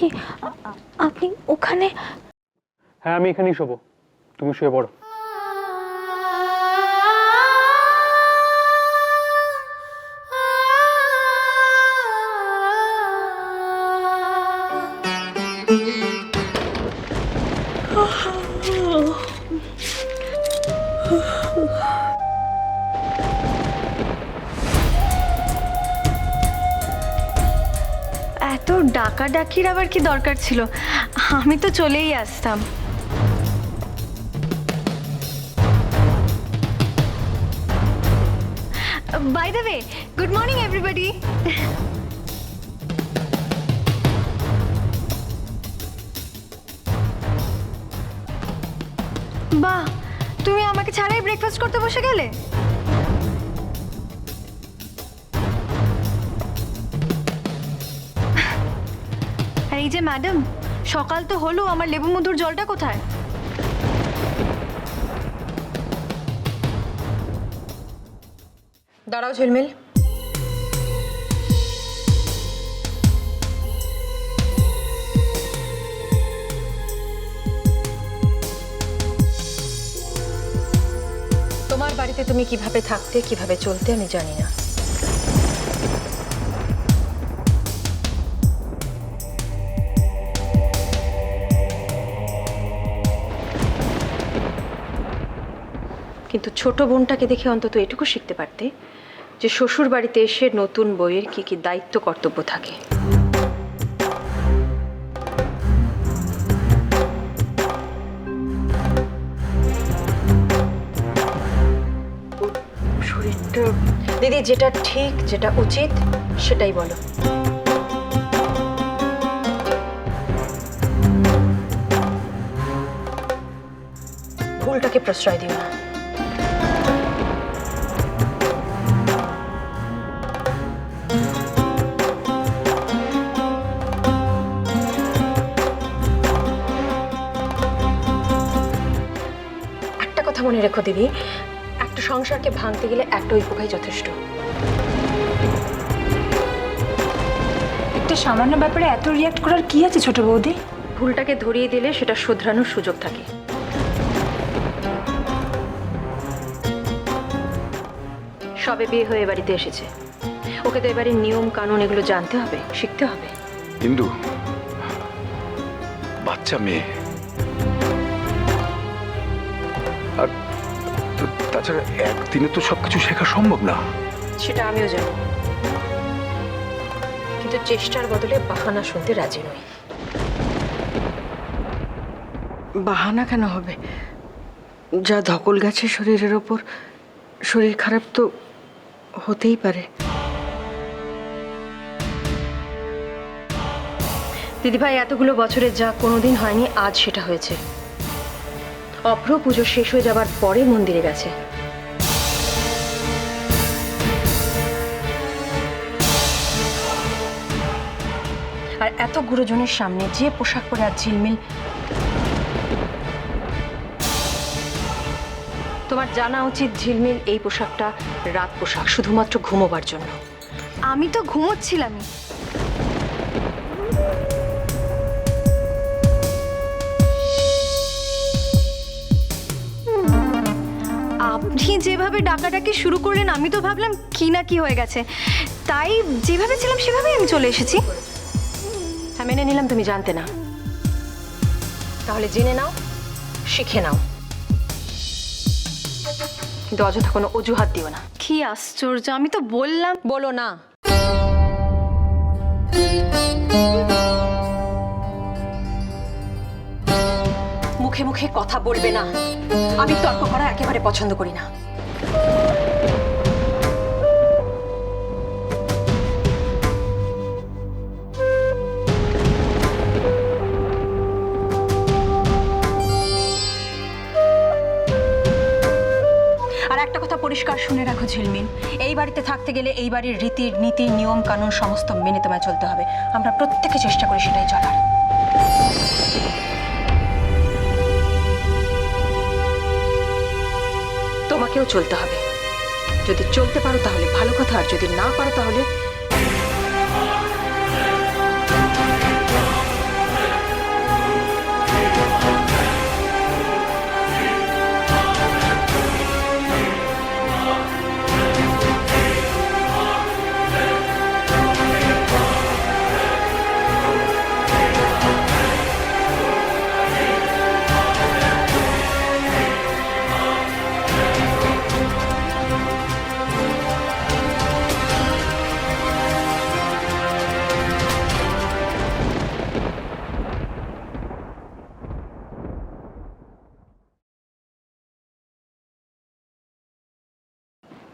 কি আপনি ওখানে হ্যাঁ আমি এখানেই শোবো। তুমি শুয়ে পড়ো। এত ডাকাডাকির আবার কি দরকার ছিল? আমি তো চলেই আসতাম। By the way good morning everybody বাহ, তুমি আমাকে ছাড়াই ব্রেকফাস্ট করতে বসে গেলে? যে ম্যাডাম সকাল তো হলো, আমার লেবু মধুর জলটা কোথায়? দাঁড়াও ঝিলমিল। তোমার বাড়িতে তুমি কীভাবে থাকতে, কীভাবে চলতে আমি জানি না। কিন্তু ছোট বোনটাকে দেখে অন্তত এটুকু শিখতে পারতে যে শ্বশুর বাড়িতে এসে নতুন বইয়ের কি কি দায়িত্ব, কর্তব্য থাকে। শরীরটা দিদি, যেটা ঠিক, যেটা উচিত, সেটাই বলো। ভুলটাকে প্রশ্রয় দিও না। রেখো দিদি একটা সংসারকে ভাঙতে গেলে একটা ঐক্যই যথেষ্ট। একটা সামান্য ব্যাপারে এত রিয়াক্ট করার কি আছে ছোট বৌদি? ভুলটাকে ধরিয়ে দিলে সেটা শুধরানোর সুযোগ থাকে। সবে বিয়ে হয়ে বাড়িতে এসেছে। ওকে তো এবারে নিয়ম কানুন এগুলো জানতে হবে শিখতে হবে। ইন্দু বাচ্চা মেয়ে। তাছাড়া একদিনে তো সবকিছু শেখা সম্ভব না। সেটা আমিও জানি। কিন্তু চেষ্টার বদলে বাহানা শুনতে রাজি নই। বাহানা কেন হবে? যা ধকল গেছে শরীরের ওপর শরীর খারাপ তো হতেই পারে। দিদিভাই এতগুলো বছরে যা কোনোদিন হয়নি আজ সেটা হয়েছে। অভ্র পুজো শেষ হয়ে যাবার পরে মন্দিরে গেছে। আর এত গুরুজনের সামনে যে পোশাক পরে আর ঝিলমিল। তোমার জানা উচিত ঝিলমিল এই পোশাকটা রাত পোশাক, শুধুমাত্র ঘুমোবার জন্য। আমি তো ঘুমোচ্ছিলামই। আপনি যেভাবে ডাকাডাকি শুরু করলেন আমি তো ভাবলাম কি না কি হয়ে গেছে। তাই যেভাবে ছিলাম সেভাবেই আমি চলে এসেছি। হ্যাঁ মেনে নিলাম তুমি জানতে না। তাহলে জেনে নাও শিখে নাও। কিন্তু অযথা কোনো অজুহাত দিও না। কি আশ্চর্য আমি তো বললাম। বলো না। মুখে মুখে কথা বলবে না। আমি তর্ক করা একেবারে পছন্দ করি না। পরিষ্কার শুনে রাখো, ঝিলমিল। এই বাড়িতে থাকতে গেলে এই বাড়ির রীতির নীতি নিয়ম কানুন সমস্ত মেনে তোমায় চলতে হবে। আমরা প্রত্যেকে চেষ্টা করি সেটাই চলার। তোমাকেও চলতে হবে। যদি চলতে পারো তাহলে ভালো কথা আর যদি না পারো তাহলে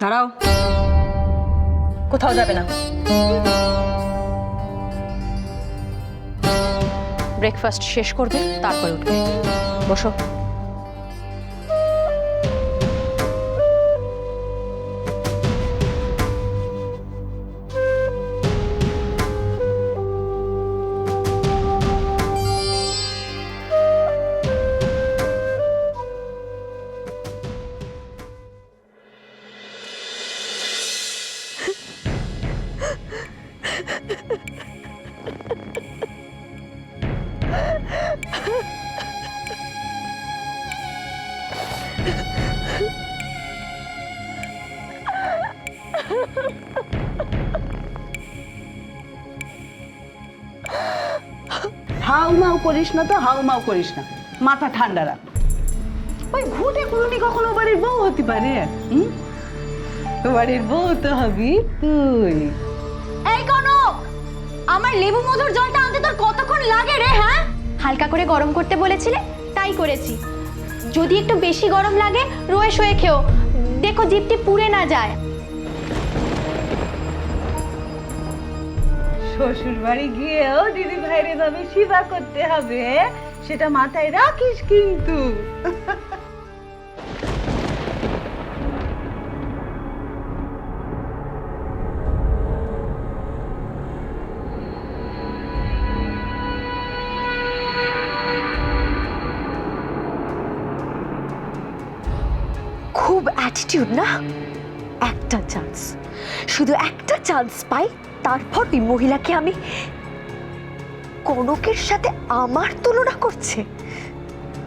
দাঁড়াও। কোথাও যাবে না। ব্রেকফাস্ট শেষ করবে তারপরে উঠবে। বসো। হাউমাউ করিস না তো, হাউমাউ করিস না। মাথা ঠান্ডা রাখ। ওই ঘুটে কুড়ুনি কখনো বাড়ির বউ হতে পারে? হুম? বাড়ির বউ তো হবি তুই। এই কনক! আমার লেবু মধুর জলটা আনতে তোর কতক্ষণ লাগে রে হ্যাঁ? হালকা করে গরম করতে বলেছিলে, তাই করেছি। যদি একটু বেশি গরম লাগে রয়ে শয়ে খেও। দেখো জিপটি পুড়ে না যায়। শ্বশুর বাড়ি গিয়েও দিদি ভাইরে ভাবে সেবা করতে হবে, সেটা মাথায় রাখিস কিন্তু। খুব অ্যাটিটিউড না? একটা চান্স শুধু একটা চান্স পাই তারপর ওই মহিলাকে আমি কনকের সাথে আমার তুলনা করছে।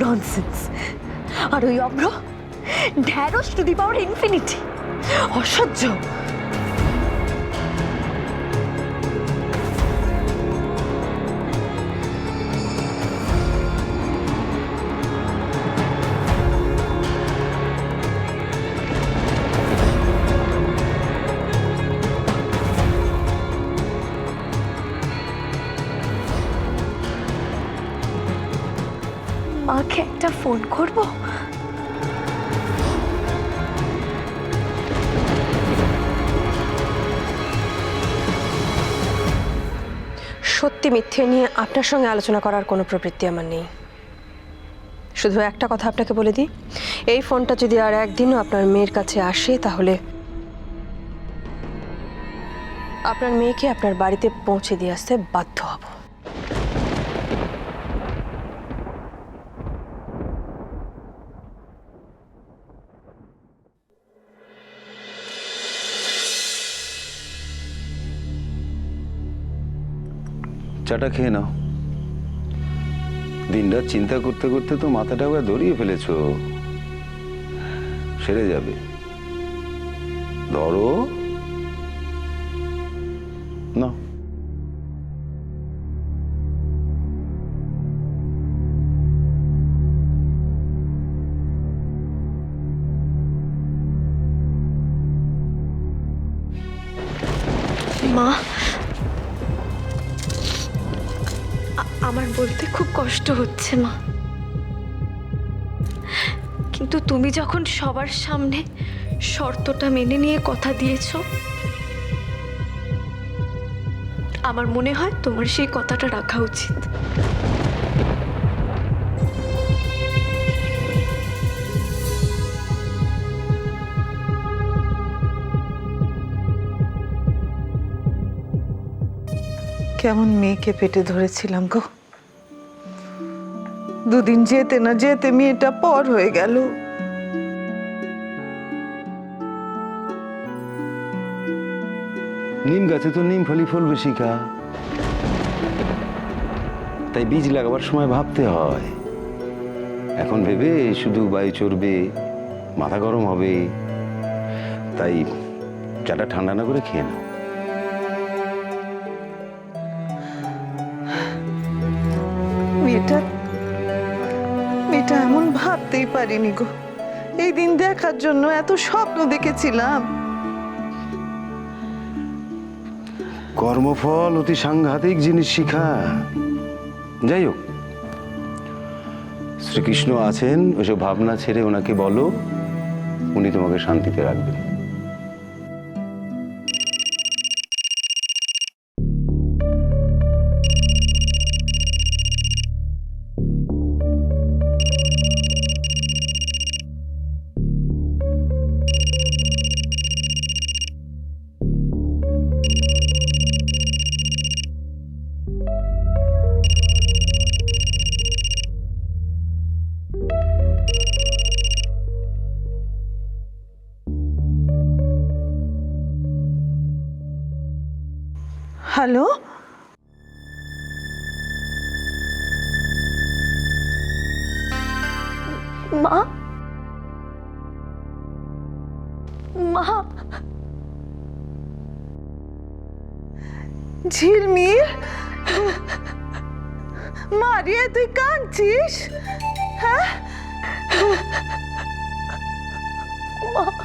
ননসেন্স আর ওই অম্র ঢ্যাঁড়স টু দি পাওয়ার ইনফিনিটি অসহ্য। মাকে একটা ফোন করব? সত্যি মিথ্যে নিয়ে আপনার সঙ্গে আলোচনা করার কোনো প্রবৃত্তি আমার নেই। শুধু একটা কথা আপনাকে বলে দিই, এই ফোনটা যদি আর একদিনও আপনার মেয়ের কাছে আসে, তাহলে আপনার মেয়েকে আপনার বাড়িতে পৌঁছে দিয়ে আসতে বাধ্য হব। চাটা খেয়ে নাও। দিনরাত চিন্তা করতে করতে তো মাথাটা একবার দড়িয়ে ফেলেছ। সেরে যাবে। ধরো। না মা। আমার বলতে খুব কষ্ট হচ্ছে, মা। কিন্তু তুমি যখন সবার সামনে শর্তটা মেনে নিয়ে কথা দিয়েছ, আমার মনে হয় তোমার সেই কথাটা রাখা উচিত। কেমন মেয়েকে পেটে ধরেছিলাম গো। দুদিন যেতে না যেতে মেয়েটা পর হয়ে গেল। নিম গাছে তো নিম ফলি ফলবে শিখা। তাই বীজ লাগাবার সময় ভাবতে হয়। এখন ভেবে শুধু বায়ু চড়বে, মাথা গরম হবে। তাই চাটা ঠান্ডা না করে খেয়ে নাও। মেয়েটা মেয়েটা এমন ভাবতেই পারিনি গো। এই দিন দেখার জন্য এত স্বপ্ন দেখেছিলাম। কর্মফল অতি সাংঘাতিক জিনিস শিখা। যাই হোক, শ্রীকৃষ্ণ আছেন ওইসব ভাবনা ছেড়ে ওনাকে বলো, উনি তোমাকে শান্তিতে রাখবেন। হ্যালো মা মা ঝিলমিল মারিয়া তুই কাঁদছিস হ্যাঁ cholo,